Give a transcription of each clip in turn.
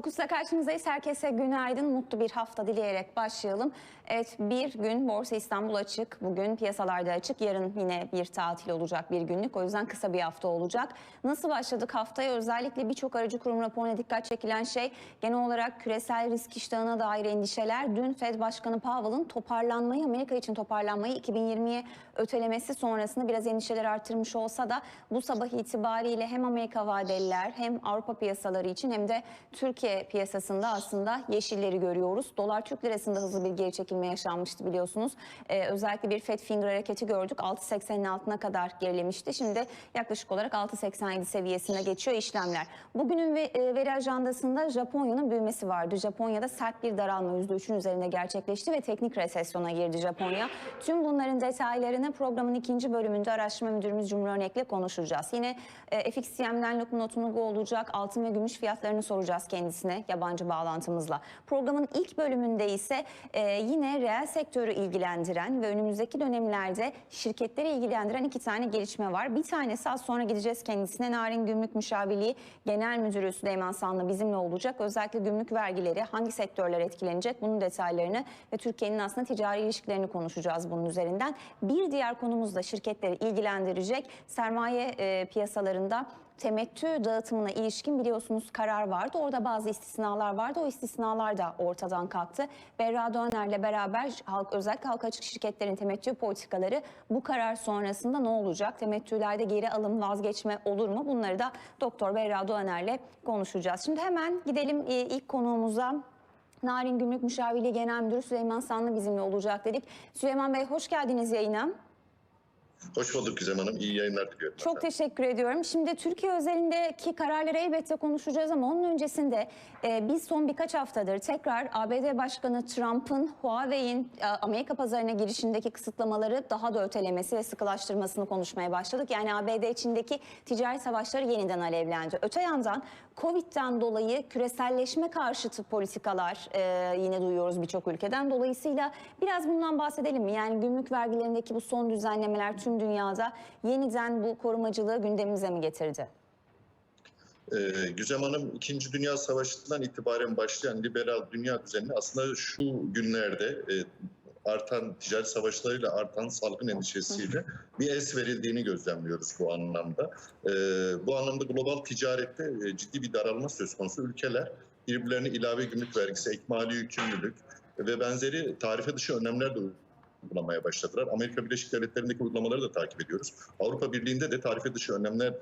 Fokus'ta karşınızdayız. Herkese günaydın, mutlu bir hafta dileyerek başlayalım. Evet bir gün Borsa İstanbul açık, bugün piyasalarda açık. Yarın yine bir tatil olacak bir günlük. O yüzden kısa bir hafta olacak. Nasıl başladık haftaya? Özellikle birçok aracı kurum raporuna dikkat çekilen şey genel olarak küresel risk iştahına dair endişeler. Dün Fed Başkanı Powell'ın toparlanmayı, Amerika için toparlanmayı 2020'ye ötelemesi sonrasında biraz endişeler artırmış olsa da bu sabah itibariyle hem Amerika vadeliler hem Avrupa piyasaları için hem de Türkiye piyasasında aslında yeşilleri görüyoruz. Dolar Türk lirasında hızlı bir geri çekilme yaşanmıştı biliyorsunuz. Ee, özellikle bir FED finger hareketi gördük. 6.80'in altına kadar gerilemişti. Şimdi yaklaşık olarak 6.87 seviyesine geçiyor işlemler. Bugünün e, veri ajandasında Japonya'nın büyümesi vardı. Japonya'da sert bir daralma %3'ün üzerinde gerçekleşti ve teknik resesyona girdi Japonya. Tüm bunların detaylarını programın ikinci bölümünde araştırma müdürümüz Cumhur Örnek'le konuşacağız. Yine e, FXCM'den lokum notumu olacak. Altın ve gümüş fiyatlarını soracağız kendisine yabancı bağlantımızla. Programın ilk bölümünde ise e, yine reel sektörü ilgilendiren ve önümüzdeki dönemlerde şirketleri ilgilendiren iki tane gelişme var. Bir tanesi az sonra gideceğiz kendisine. Narin Gümrük Müşavirliği Genel Müdürü Süleyman Sanlı bizimle olacak. Özellikle gümrük vergileri hangi sektörler etkilenecek bunun detaylarını ve Türkiye'nin aslında ticari ilişkilerini konuşacağız bunun üzerinden. Bir diğer konumuz da şirketleri ilgilendirecek. Sermaye e, piyasalarında temettü dağıtımına ilişkin biliyorsunuz karar vardı. Orada bazı istisnalar vardı. O istisnalar da ortadan kalktı. Berra Döner'le beraber halk, özellikle halka açık şirketlerin temettü politikaları bu karar sonrasında ne olacak? Temettülerde geri alım, vazgeçme olur mu? Bunları da Doktor Berra Döner'le konuşacağız. Şimdi hemen gidelim e, ilk konuğumuza. Narin Gümrük Müşavirliği Genel Müdürü Süleyman Sanlı bizimle olacak dedik. Süleyman Bey hoş geldiniz yayına. Hoş bulduk Gizem Hanım. İyi yayınlar diliyorum. Çok efendim. teşekkür ediyorum. Şimdi Türkiye özelindeki kararları elbette konuşacağız ama onun öncesinde e, biz son birkaç haftadır tekrar ABD Başkanı Trump'ın Huawei'in e, Amerika pazarına girişindeki kısıtlamaları daha da ötelemesi ve sıkılaştırmasını konuşmaya başladık. Yani ABD içindeki ticari savaşları yeniden alevlendi. Öte yandan Covid'den dolayı küreselleşme karşıtı politikalar e, yine duyuyoruz birçok ülkeden. Dolayısıyla biraz bundan bahsedelim mi? Yani gümrük vergilerindeki bu son düzenlemeler tüm dünyada yeniden bu korumacılığı gündemimize mi getirdi? Ee, Güzem Hanım 2. Dünya Savaşı'ndan itibaren başlayan liberal dünya düzenini aslında şu günlerde e, artan ticaret savaşlarıyla artan salgın endişesiyle bir es verildiğini gözlemliyoruz bu anlamda. Ee, bu anlamda global ticarette e, ciddi bir daralma söz konusu. Ülkeler birbirlerine ilave gümrük vergisi, ek mali yükümlülük ve benzeri tarife dışı önlemler de uygulamaya başladılar. Amerika Birleşik Devletleri'ndeki uygulamaları da takip ediyoruz. Avrupa Birliği'nde de tarife dışı önlemler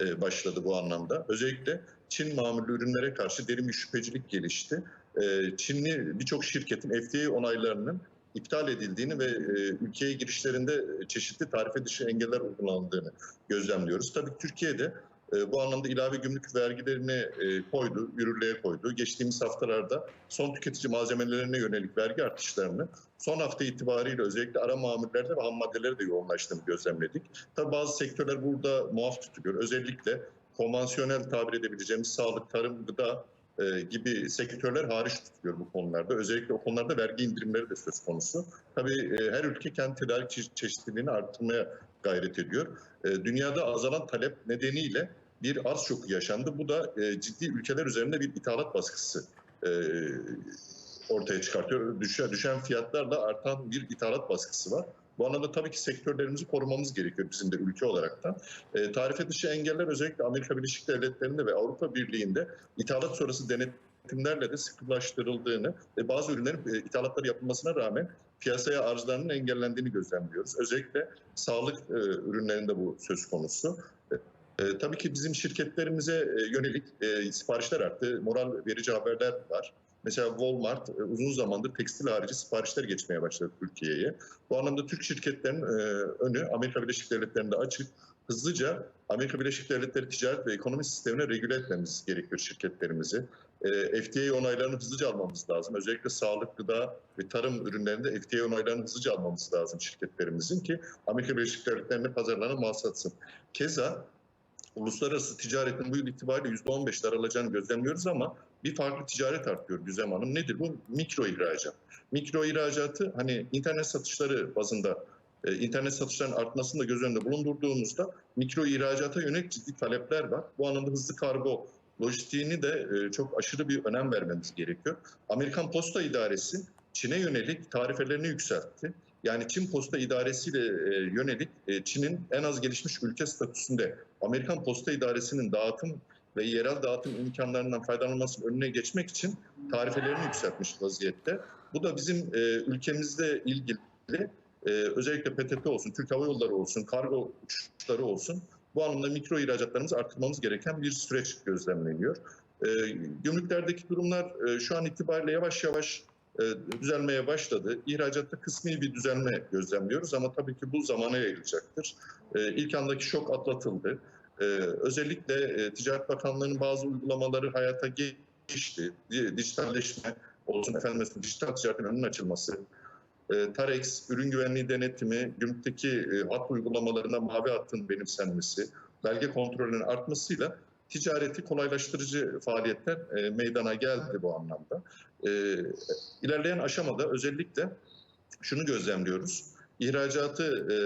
e, başladı bu anlamda. Özellikle Çin mamullü ürünlere karşı derin bir şüphecilik gelişti. E, Çinli birçok şirketin FDA onaylarının iptal edildiğini ve e, ülkeye girişlerinde çeşitli tarife dışı engeller uygulandığını gözlemliyoruz. Tabii Türkiye'de e, bu anlamda ilave gümrük vergilerini e, koydu, yürürlüğe koydu. Geçtiğimiz haftalarda son tüketici malzemelerine yönelik vergi artışlarını son hafta itibariyle özellikle ara mamullerde ve ham maddelere de yoğunlaştığını gözlemledik. Tabii bazı sektörler burada muaf tutuluyor. Özellikle konvansiyonel tabir edebileceğimiz sağlık, tarım, gıda e, gibi sektörler hariç tutuluyor bu konularda. Özellikle o konularda vergi indirimleri de söz konusu. Tabii e, her ülke kendi tedarik çe- çeşitliliğini arttırmaya gayret ediyor. E, dünyada azalan talep nedeniyle bir arz şoku yaşandı. Bu da e, ciddi ülkeler üzerinde bir ithalat baskısı e, ortaya çıkartıyor. Düşen, düşen fiyatlarla artan bir ithalat baskısı var. Bu anlamda tabii ki sektörlerimizi korumamız gerekiyor bizim de ülke olaraktan. E, tarife dışı engeller özellikle Amerika Birleşik Devletleri'nde ve Avrupa Birliği'nde ithalat sonrası denetimlerle de sıkılaştırıldığını ve bazı ürünlerin e, ithalatları yapılmasına rağmen piyasaya arzlarının engellendiğini gözlemliyoruz. Özellikle sağlık e, ürünlerinde bu söz konusu. E, tabii ki bizim şirketlerimize e, yönelik e, siparişler arttı. Moral verici haberler var. Mesela Walmart e, uzun zamandır tekstil harici siparişler geçmeye başladı Türkiye'ye. Bu anlamda Türk şirketlerin e, önü Amerika Birleşik Devletleri'nde açık. Hızlıca Amerika Birleşik Devletleri ticaret ve ekonomi sistemine regüle etmemiz gerekiyor şirketlerimizi. E, FDA onaylarını hızlıca almamız lazım. Özellikle sağlık, gıda ve tarım ürünlerinde FDA onaylarını hızlıca almamız lazım şirketlerimizin ki Amerika Birleşik Devletleri'ne pazarlarına mal satsın. Keza uluslararası ticaretin bu yıl itibariyle %15 daralacağını gözlemliyoruz ama bir farklı ticaret artıyor Güzem Hanım. Nedir bu? Mikro ihracat. Mikro ihracatı hani internet satışları bazında e, internet satışlarının artmasını da göz önünde bulundurduğumuzda mikro ihracata yönelik ciddi talepler var. Bu anlamda hızlı kargo lojistiğini de e, çok aşırı bir önem vermemiz gerekiyor. Amerikan Posta İdaresi Çin'e yönelik tarifelerini yükseltti. Yani Çin Posta İdaresi'yle e, yönelik e, Çin'in en az gelişmiş ülke statüsünde Amerikan Posta İdaresi'nin dağıtım ve yerel dağıtım imkanlarından faydalanmasının önüne geçmek için tarifelerini yükseltmiş vaziyette. Bu da bizim e, ülkemizle ilgili özellikle PTT olsun, Türk Hava Yolları olsun, kargo uçuşları olsun bu anlamda mikro ihracatlarımızı arttırmamız gereken bir süreç gözlemleniyor. Gümrüklerdeki durumlar şu an itibariyle yavaş yavaş düzelmeye başladı. İhracatta kısmi bir düzelme gözlemliyoruz ama tabii ki bu zamana yayılacaktır. E, ilk andaki şok atlatıldı. E, özellikle e, Ticaret Bakanlığı'nın bazı uygulamaları hayata geçti. Di- Dijitalleşme olsun, efendim dijital ticaretin önünün açılması, e, TAREX, ürün güvenliği denetimi, gümrükteki e, hat uygulamalarına mavi hattın benimsenmesi, belge kontrolünün artmasıyla ticareti kolaylaştırıcı faaliyetler e, meydana geldi bu anlamda. E, ilerleyen aşamada özellikle şunu gözlemliyoruz. İhracatı e,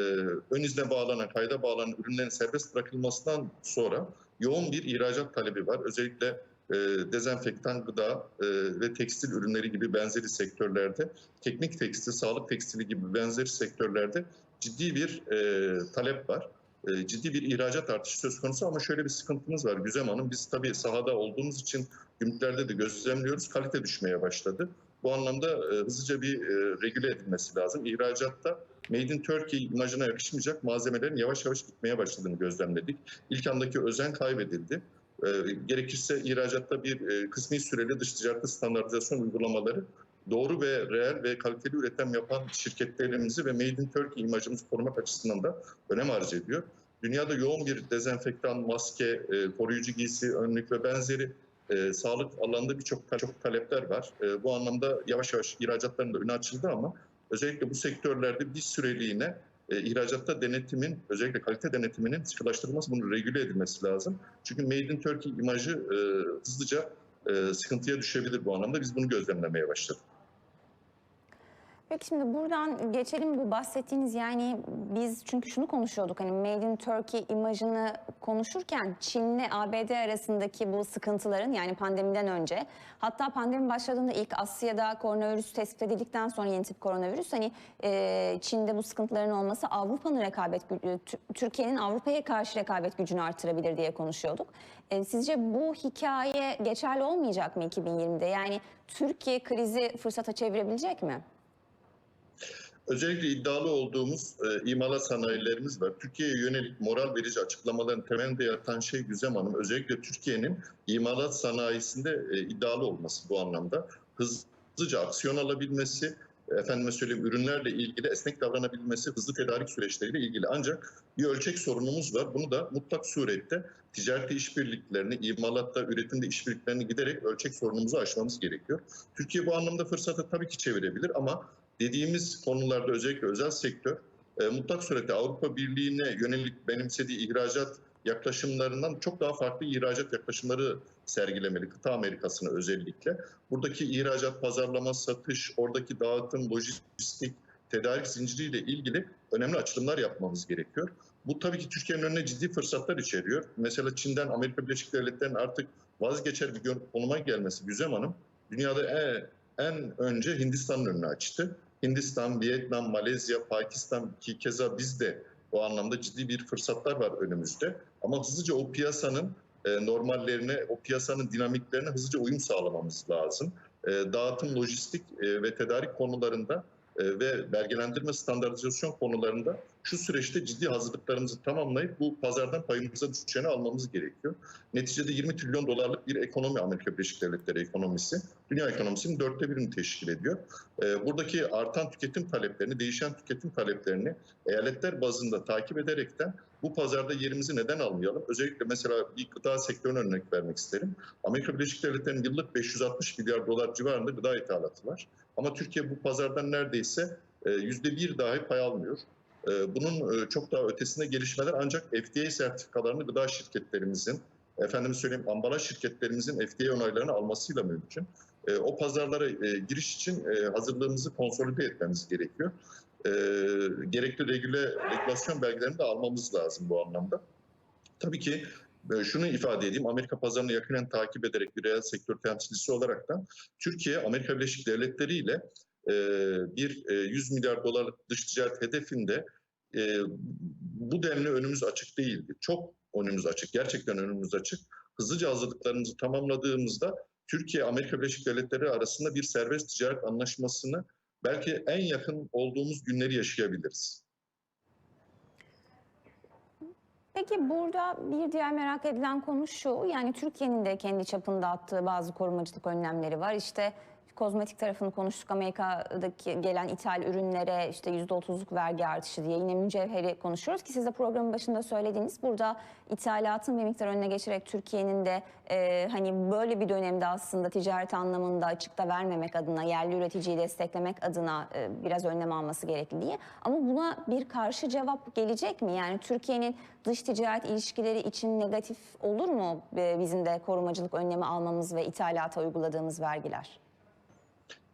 ön izne bağlanan, kayda bağlanan ürünlerin serbest bırakılmasından sonra yoğun bir ihracat talebi var. Özellikle e, dezenfektan, gıda e, ve tekstil ürünleri gibi benzeri sektörlerde, teknik tekstil, sağlık tekstili gibi benzeri sektörlerde ciddi bir e, talep var. E, ciddi bir ihracat artışı söz konusu ama şöyle bir sıkıntımız var Güzem Hanım. Biz tabii sahada olduğumuz için gümrüklerde de gözlemliyoruz. Kalite düşmeye başladı. Bu anlamda e, hızlıca bir e, regüle edilmesi lazım. İhracatta Made in Turkey imajına yakışmayacak malzemelerin yavaş yavaş gitmeye başladığını gözlemledik. İlk andaki özen kaybedildi. Gerekirse ihracatta bir kısmi süreli dış ticaret standartizasyon uygulamaları doğru ve reel ve kaliteli üretim yapan şirketlerimizi ve Made in Turkey imajımızı korumak açısından da önem arz ediyor. Dünyada yoğun bir dezenfektan, maske, e, koruyucu giysi, önlük ve benzeri e, sağlık alanında birçok çok talepler var. E, bu anlamda yavaş yavaş ihracatların da önü açıldı ama özellikle bu sektörlerde bir süreliğine e, ihracatta denetimin, özellikle kalite denetiminin sıkılaştırılması, bunun regüle edilmesi lazım. Çünkü Made in Turkey imajı e, hızlıca e, sıkıntıya düşebilir bu anlamda. Biz bunu gözlemlemeye başladık. Peki şimdi buradan geçelim bu bahsettiğiniz yani biz çünkü şunu konuşuyorduk hani Made in Turkey imajını konuşurken Çin'le ABD arasındaki bu sıkıntıların yani pandemiden önce hatta pandemi başladığında ilk Asya'da koronavirüs tespit edildikten sonra yeni tip koronavirüs hani e, Çin'de bu sıkıntıların olması Avrupa'nın rekabet Tü- Türkiye'nin Avrupa'ya karşı rekabet gücünü artırabilir diye konuşuyorduk. E, sizce bu hikaye geçerli olmayacak mı 2020'de? Yani Türkiye krizi fırsata çevirebilecek mi? Özellikle iddialı olduğumuz e, imalat sanayilerimiz var. Türkiye'ye yönelik moral verici açıklamaların temelinde yatan şey Güzem Hanım. Özellikle Türkiye'nin imalat sanayisinde e, iddialı olması bu anlamda. Hızlıca aksiyon alabilmesi, efendime söyleyeyim ürünlerle ilgili esnek davranabilmesi, hızlı tedarik süreçleriyle ilgili. Ancak bir ölçek sorunumuz var. Bunu da mutlak surette ticarette işbirliklerini, imalatta, üretimde işbirliklerini giderek ölçek sorunumuzu aşmamız gerekiyor. Türkiye bu anlamda fırsatı tabii ki çevirebilir ama dediğimiz konularda özellikle özel sektör e, mutlak surette Avrupa Birliği'ne yönelik benimsediği ihracat yaklaşımlarından çok daha farklı ihracat yaklaşımları sergilemeli. Kıta Amerikası'na özellikle. Buradaki ihracat, pazarlama, satış, oradaki dağıtım, lojistik, tedarik zinciriyle ilgili önemli açılımlar yapmamız gerekiyor. Bu tabii ki Türkiye'nin önüne ciddi fırsatlar içeriyor. Mesela Çin'den Amerika Birleşik Devletleri'nin artık vazgeçer bir konuma gelmesi Güzem Hanım, dünyada en, en önce Hindistan'ın önünü açtı. Hindistan, Vietnam, Malezya, Pakistan ki keza biz de o anlamda ciddi bir fırsatlar var önümüzde. Ama hızlıca o piyasanın e, normallerine, o piyasanın dinamiklerine hızlıca uyum sağlamamız lazım. E, dağıtım, lojistik e, ve tedarik konularında ve belgelendirme standartizasyon konularında şu süreçte ciddi hazırlıklarımızı tamamlayıp bu pazardan payımıza düşeni almamız gerekiyor. Neticede 20 trilyon dolarlık bir ekonomi Amerika Birleşik Devletleri ekonomisi. Dünya ekonomisinin dörtte birini teşkil ediyor. E, buradaki artan tüketim taleplerini, değişen tüketim taleplerini eyaletler bazında takip ederekten bu pazarda yerimizi neden almayalım? Özellikle mesela bir gıda sektörüne örnek vermek isterim. Amerika Birleşik Devletleri'nin yıllık 560 milyar dolar civarında gıda ithalatı var. Ama Türkiye bu pazardan neredeyse e, yüzde bir dahi pay almıyor. E, Bunun e, çok daha ötesinde gelişmeler ancak FDA sertifikalarını gıda şirketlerimizin, efendim söyleyeyim ambalaj şirketlerimizin FDA onaylarını almasıyla mümkün. E, O pazarlara e, giriş için e, hazırlığımızı konsolide etmemiz gerekiyor. E, Gerekli regüle, regülasyon belgelerini de almamız lazım bu anlamda. Tabii ki şunu ifade edeyim. Amerika pazarını yakinen takip ederek bir reel sektör temsilcisi olarak da Türkiye Amerika Birleşik Devletleri ile bir e, 100 milyar dolarlık dış ticaret hedefinde e, bu denli önümüz açık değildi. Çok önümüz açık. Gerçekten önümüz açık. Hızlıca hazırlıklarımızı tamamladığımızda Türkiye Amerika Birleşik Devletleri arasında bir serbest ticaret anlaşmasını belki en yakın olduğumuz günleri yaşayabiliriz. Peki burada bir diğer merak edilen konu şu. Yani Türkiye'nin de kendi çapında attığı bazı korumacılık önlemleri var. İşte kozmetik tarafını konuştuk. Amerika'daki gelen ithal ürünlere işte %30'luk vergi artışı diye yine mücevheri konuşuyoruz ki siz de programın başında söylediğiniz burada ithalatın bir miktar önüne geçerek Türkiye'nin de e, hani böyle bir dönemde aslında ticaret anlamında açıkta vermemek adına yerli üreticiyi desteklemek adına e, biraz önlem alması gerekli diye. Ama buna bir karşı cevap gelecek mi? Yani Türkiye'nin dış ticaret ilişkileri için negatif olur mu e, bizim de korumacılık önlemi almamız ve ithalata uyguladığımız vergiler?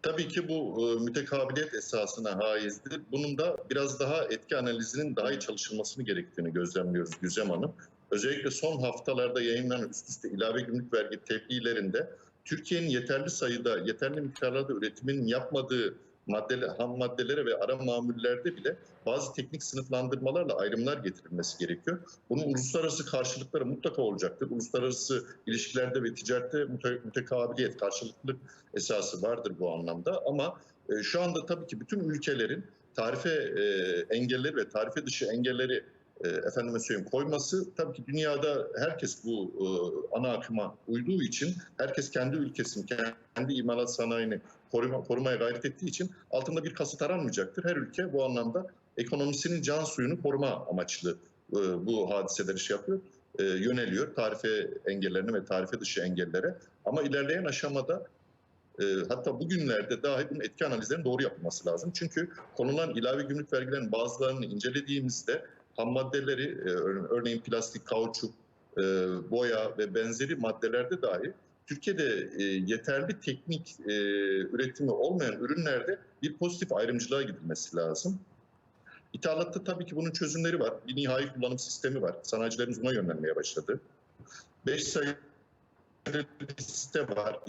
Tabii ki bu e, mütekabiliyet esasına haizdir. Bunun da biraz daha etki analizinin daha iyi çalışılmasını gerektiğini gözlemliyoruz Güzem Hanım. Özellikle son haftalarda yayınlanan üst üste ilave gümrük vergi tebliğlerinde Türkiye'nin yeterli sayıda, yeterli miktarlarda üretiminin yapmadığı maddeler, ham maddelere ve ara mamullerde bile bazı teknik sınıflandırmalarla ayrımlar getirilmesi gerekiyor. Bunun uluslararası karşılıkları mutlaka olacaktır. Uluslararası ilişkilerde ve ticarette müte- mütekabiliyet, karşılıklılık esası vardır bu anlamda. Ama e, şu anda tabii ki bütün ülkelerin tarife e, engelleri ve tarife dışı engelleri e, efendime söyleyeyim koyması tabii ki dünyada herkes bu e, ana akıma uyduğu için herkes kendi ülkesini, kendi imalat sanayini koruma, korumaya gayret ettiği için altında bir kasıt aranmayacaktır. Her ülke bu anlamda ekonomisinin can suyunu koruma amaçlı e, bu hadiseleri şey yapıyor, e, yöneliyor tarife engellerine ve tarife dışı engellere. Ama ilerleyen aşamada e, hatta bugünlerde dahi bunun etki analizlerinin doğru yapılması lazım. Çünkü konulan ilave gümrük vergilerinin bazılarını incelediğimizde ham maddeleri, e, ör- örneğin plastik, kauçuk, e, boya ve benzeri maddelerde dahi Türkiye'de e, yeterli teknik üretimi olmayan ürünlerde bir pozitif ayrımcılığa gidilmesi lazım. İthalatta tabii ki bunun çözümleri var. Bir nihai kullanım sistemi var. Sanayicilerimiz buna yönlenmeye başladı. 5 sayılı liste var.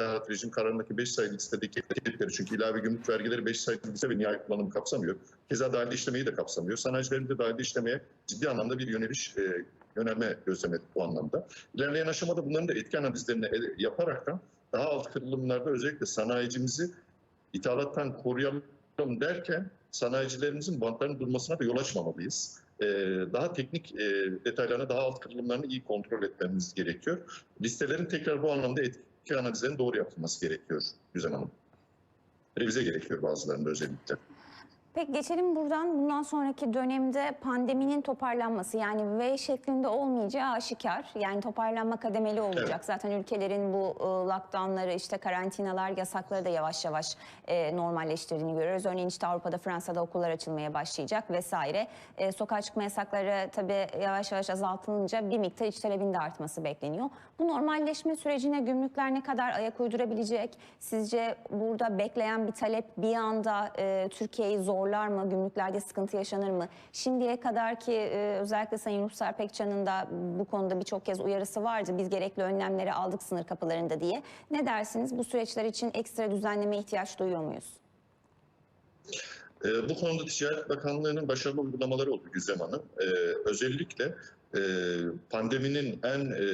Rejim kararındaki 5 sayılı listedeki etiketleri çünkü ilave gümrük vergileri 5 sayılı liste ve nihai kullanım kapsamıyor. Keza dahili işlemeyi de kapsamıyor. Sanayicilerin de dahili işlemeye ciddi anlamda bir yöneliş, e, yönelme gözlemedik bu anlamda. İlerleyen aşamada bunların da etki analizlerini yaparaktan daha alt kırılımlarda özellikle sanayicimizi ithalattan koruyalım derken sanayicilerimizin bantların durmasına da yol açmamalıyız. Ee, daha teknik e, detaylarını, daha alt kırılımlarını iyi kontrol etmemiz gerekiyor. Listelerin tekrar bu anlamda etki analizlerinin doğru yapılması gerekiyor Güzel Hanım. Revize gerekiyor bazılarında özellikle. Peki geçelim buradan bundan sonraki dönemde pandeminin toparlanması yani V şeklinde olmayacağı aşikar. Yani toparlanma kademeli olacak. Evet. Zaten ülkelerin bu e, lockdownları işte karantinalar yasakları da yavaş yavaş e, normalleştirdiğini görüyoruz. Örneğin işte Avrupa'da Fransa'da okullar açılmaya başlayacak vesaire. E, sokağa çıkma yasakları tabii yavaş yavaş azaltılınca bir miktar iç talebin de artması bekleniyor. Bu normalleşme sürecine gümrükler ne kadar ayak uydurabilecek? Sizce burada bekleyen bir talep bir anda e, Türkiye'yi zorlar mı? Gümrüklerde sıkıntı yaşanır mı? Şimdiye kadar ki e, özellikle Sayın Ruhsar Pekcan'ın da bu konuda birçok kez uyarısı vardı. Biz gerekli önlemleri aldık sınır kapılarında diye. Ne dersiniz? Bu süreçler için ekstra düzenleme ihtiyaç duyuyor muyuz? Ee, bu konuda Ticaret Bakanlığı'nın başarılı uygulamaları oldu Güzem Hanım. Ee, özellikle e, pandeminin en e,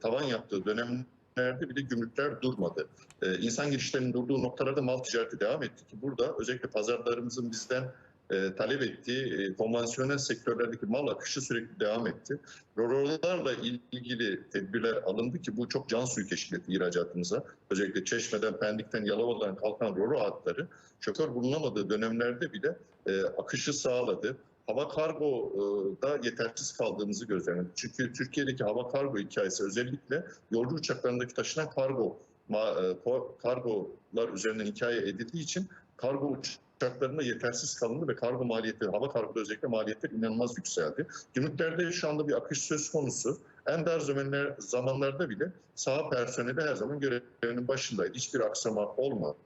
tavan yaptığı dönemlerde bile gümrükler durmadı. Ee, insan girişlerinin durduğu noktalarda mal ticareti devam etti ki burada özellikle pazarlarımızın bizden e, talep ettiği e, konvansiyonel sektörlerdeki mal akışı sürekli devam etti. Rorolarla ilgili tedbirler alındı ki bu çok can suyu teşkil etti ihracatımıza. Özellikle Çeşme'den, Pendik'ten, Yalova'dan kalkan roro hatları şoför bulunamadığı dönemlerde bile e, akışı sağladı. Hava kargo e, da yetersiz kaldığımızı gözlemledik. Çünkü Türkiye'deki hava kargo hikayesi özellikle yolcu uçaklarındaki taşınan kargo e, kargolar üzerinden hikaye edildiği için kargo uçaklarında yetersiz kalındı ve kargo maliyeti, hava kargoda özellikle maliyetler inanılmaz yükseldi. Gümrüklerde şu anda bir akış söz konusu. En dar zamanlar, zamanlarda bile saha personeli her zaman görevlerinin başındaydı. Hiçbir aksama olmadı.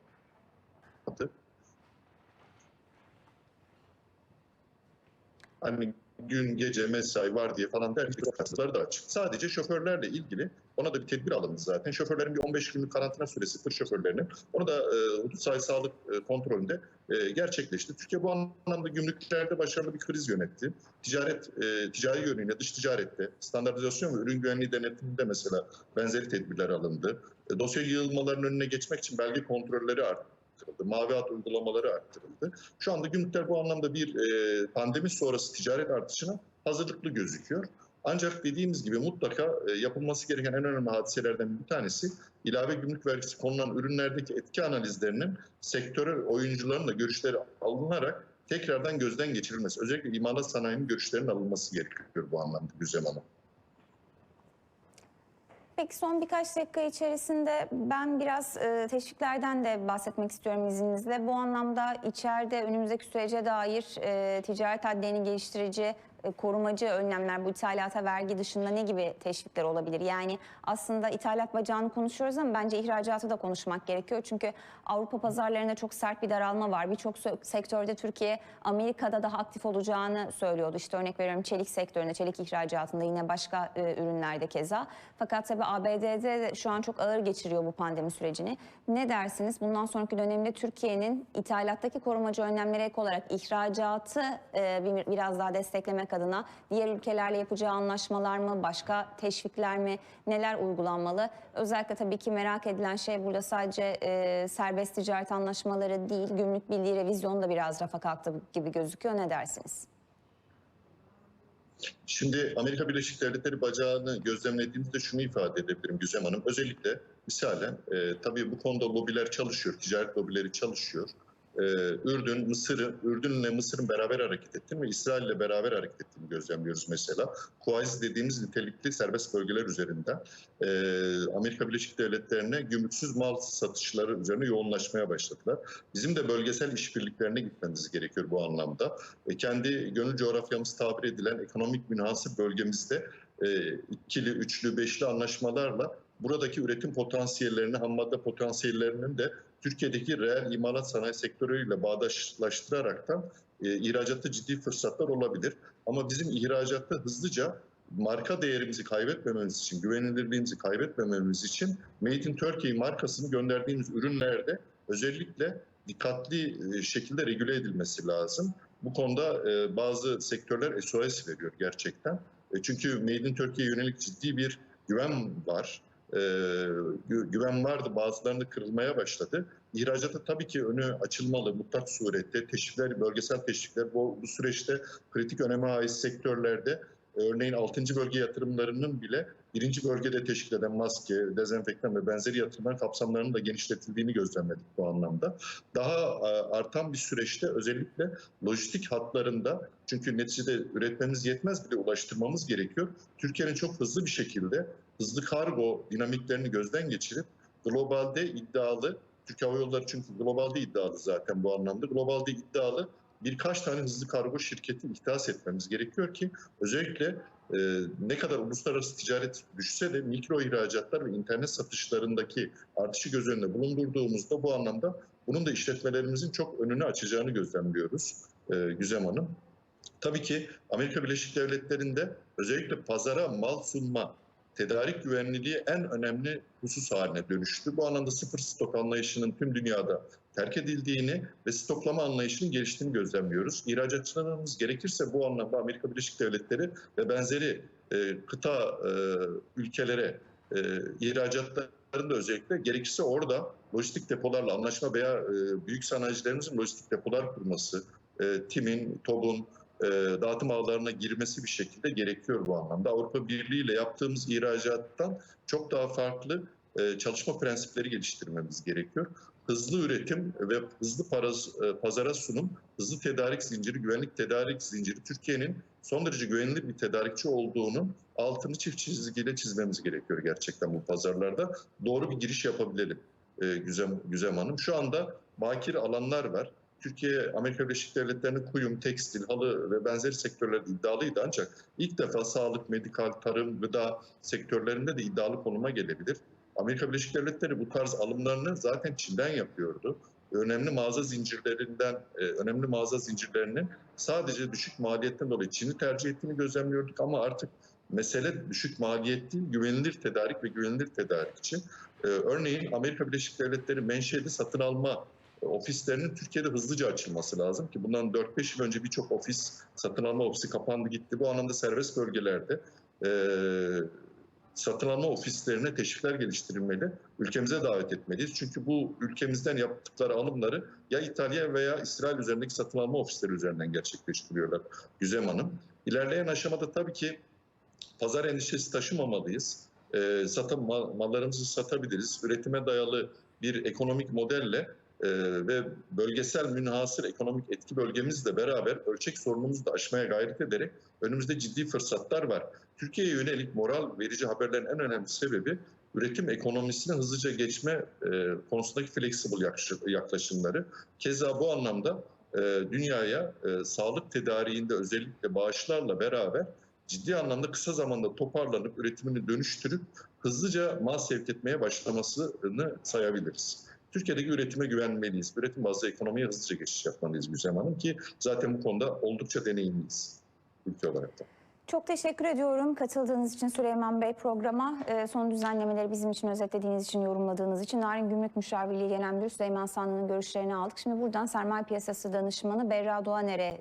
Hani gün gece mesai var diye falan derken kasları da açık. Sadece şoförlerle ilgili ona da bir tedbir alındı zaten. Şoförlerin bir 15 günlük karantina süresi tır şoförlerinin. Onu da e, hudut sağlık e, kontrolünde e, gerçekleşti. Türkiye bu anlamda gümrüklerde başarılı bir kriz yönetti. Ticaret, e, ticari yönüyle dış ticarette, standartizasyon ve ürün güvenliği denetiminde mesela benzeri tedbirler alındı. E, dosya yığılmalarının önüne geçmek için belge kontrolleri arttırıldı. Mavi hat uygulamaları arttırıldı. Şu anda gümrükler bu anlamda bir e, pandemi sonrası ticaret artışına hazırlıklı gözüküyor. Ancak dediğimiz gibi mutlaka e, yapılması gereken en önemli hadiselerden bir tanesi ilave gümrük vergisi konulan ürünlerdeki etki analizlerinin sektörel oyuncuların da görüşleri alınarak tekrardan gözden geçirilmesi. Özellikle imalat sanayinin görüşlerinin alınması gerekiyor bu anlamda Güzem Hanım. Peki son birkaç dakika içerisinde ben biraz e, teşviklerden de bahsetmek istiyorum izninizle. Bu anlamda içeride önümüzdeki sürece dair e, ticaret adliyeni geliştirici, korumacı önlemler bu ithalata vergi dışında ne gibi teşvikler olabilir? Yani aslında ithalat bacağını konuşuyoruz ama bence ihracatı da konuşmak gerekiyor. Çünkü Avrupa pazarlarında çok sert bir daralma var. Birçok sektörde Türkiye Amerika'da daha aktif olacağını söylüyordu. İşte örnek veriyorum çelik sektöründe, çelik ihracatında yine başka e, ürünlerde keza. Fakat tabii ABD'de de şu an çok ağır geçiriyor bu pandemi sürecini. Ne dersiniz? Bundan sonraki dönemde Türkiye'nin ithalattaki korumacı önlemlere ek olarak ihracatı e, bir- biraz daha desteklemek adına diğer ülkelerle yapacağı anlaşmalar mı, başka teşvikler mi, neler uygulanmalı? Özellikle tabii ki merak edilen şey burada sadece e, serbest ticaret anlaşmaları değil, gümrük birliği revizyonu da biraz rafa kalktı gibi gözüküyor. Ne dersiniz? Şimdi Amerika Birleşik Devletleri bacağını gözlemlediğimizde şunu ifade edebilirim Güzem Hanım. Özellikle misalen e, tabii bu konuda lobiler çalışıyor, ticaret lobileri çalışıyor. E, Ürdün, Mısır'ı, Ürdün'le Mısır'ın beraber hareket ettiğini ve İsrail'le beraber hareket ettiğini gözlemliyoruz mesela. Kuaiz dediğimiz nitelikli serbest bölgeler üzerinden e, Amerika Birleşik Devletleri'ne gümrüksüz mal satışları üzerine yoğunlaşmaya başladılar. Bizim de bölgesel işbirliklerine gitmemiz gerekiyor bu anlamda. E, kendi gönül coğrafyamız tabir edilen ekonomik münhasır bölgemizde e, ikili, üçlü, beşli anlaşmalarla buradaki üretim potansiyellerini, ham madde potansiyellerinin de Türkiye'deki reel imalat sanayi sektörüyle bağdaşlaştıraraktan e, ihracatta ciddi fırsatlar olabilir. Ama bizim ihracatta hızlıca marka değerimizi kaybetmememiz için, güvenilirliğimizi kaybetmememiz için Made in Turkey markasını gönderdiğimiz ürünlerde özellikle dikkatli e, şekilde regüle edilmesi lazım. Bu konuda e, bazı sektörler SOS veriyor gerçekten. E, çünkü Made in Turkey'ye yönelik ciddi bir güven var. E, gü- güven vardı bazılarında kırılmaya başladı. İhracata tabii ki önü açılmalı mutlak surette. Teşvikler, bölgesel teşvikler bu, bu süreçte kritik öneme ait sektörlerde örneğin 6. bölge yatırımlarının bile birinci bölgede teşkil eden maske, dezenfektan ve benzeri yatırımlar kapsamlarının da genişletildiğini gözlemledik bu anlamda. Daha e, artan bir süreçte özellikle lojistik hatlarında çünkü neticede üretmemiz yetmez bile ulaştırmamız gerekiyor. Türkiye'nin çok hızlı bir şekilde hızlı kargo dinamiklerini gözden geçirip globalde iddialı Türk Hava Yolları çünkü globalde iddialı zaten bu anlamda. Globalde iddialı birkaç tane hızlı kargo şirketi ihtas etmemiz gerekiyor ki özellikle e, ne kadar uluslararası ticaret düşse de mikro ihracatlar ve internet satışlarındaki artışı göz önünde bulundurduğumuzda bu anlamda bunun da işletmelerimizin çok önünü açacağını gözlemliyoruz e, Güzem Hanım. Tabii ki Amerika Birleşik Devletleri'nde özellikle pazara mal sunma, tedarik güvenliliği en önemli husus haline dönüştü. Bu anlamda sıfır stok anlayışının tüm dünyada terk edildiğini ve stoklama anlayışının geliştiğini gözlemliyoruz. İhracatçılarımız gerekirse bu anlamda Amerika Birleşik Devletleri ve benzeri e, kıta e, ülkelere e, ihracatlarında özellikle gerekirse orada lojistik depolarla anlaşma veya e, büyük sanayicilerimizin lojistik depolar kurması, e, TİM'in, TOB'un e, dağıtım ağlarına girmesi bir şekilde gerekiyor bu anlamda. Avrupa Birliği ile yaptığımız ihracattan çok daha farklı e, çalışma prensipleri geliştirmemiz gerekiyor. Hızlı üretim ve hızlı paraz, e, pazara sunum, hızlı tedarik zinciri, güvenlik tedarik zinciri Türkiye'nin son derece güvenilir bir tedarikçi olduğunun altını çift çizgiyle çizmemiz gerekiyor gerçekten bu pazarlarda. Doğru bir giriş yapabilelim e, Güzem, Güzem Hanım. Şu anda bakir alanlar var. Türkiye, Amerika Birleşik Devletleri'nin kuyum, tekstil, halı ve benzeri sektörlerde iddialıydı ancak ilk defa sağlık, medikal, tarım, gıda sektörlerinde de iddialı konuma gelebilir. Amerika Birleşik Devletleri bu tarz alımlarını zaten Çin'den yapıyordu. önemli mağaza zincirlerinden, e, önemli mağaza zincirlerinin sadece düşük maliyetten dolayı Çin'i tercih ettiğini gözlemliyorduk ama artık mesele düşük maliyet değil, güvenilir tedarik ve güvenilir tedarik için. Ee, örneğin Amerika Birleşik Devletleri menşeli satın alma e, ofislerinin Türkiye'de hızlıca açılması lazım ki bundan 4-5 yıl önce birçok ofis, satın alma ofisi kapandı gitti. Bu anlamda serbest bölgelerde e, satın alma ofislerine teşvikler geliştirilmeli, ülkemize davet etmeliyiz. Çünkü bu ülkemizden yaptıkları alımları ya İtalya veya İsrail üzerindeki satın alma ofisleri üzerinden gerçekleştiriyorlar Güzem Hanım. İlerleyen aşamada tabii ki pazar endişesi taşımamalıyız. E, satın, mal- mallarımızı satabiliriz. Üretime dayalı bir ekonomik modelle e, ve bölgesel münhasır ekonomik etki bölgemizle beraber ölçek sorunumuzu da aşmaya gayret ederek önümüzde ciddi fırsatlar var. Türkiye'ye yönelik moral verici haberlerin en önemli sebebi üretim ekonomisine hızlıca geçme e, konusundaki flexible yaklaşımları. Keza bu anlamda e, dünyaya e, sağlık tedariğinde özellikle bağışlarla beraber ciddi anlamda kısa zamanda toparlanıp üretimini dönüştürüp hızlıca mal sevk etmeye başlamasını sayabiliriz. Türkiye'deki üretime güvenmeliyiz. Üretim bazlı ekonomiye hızlıca geçiş yapmalıyız Güzem Hanım ki zaten bu konuda oldukça deneyimliyiz ülke olarak da. Çok teşekkür ediyorum katıldığınız için Süleyman Bey programa. Ee, son düzenlemeleri bizim için özetlediğiniz için, yorumladığınız için. Narin Gümrük Müşavirliği Genel Müdürü Süleyman Sanlı'nın görüşlerini aldık. Şimdi buradan sermaye piyasası danışmanı Berra Doğaner'e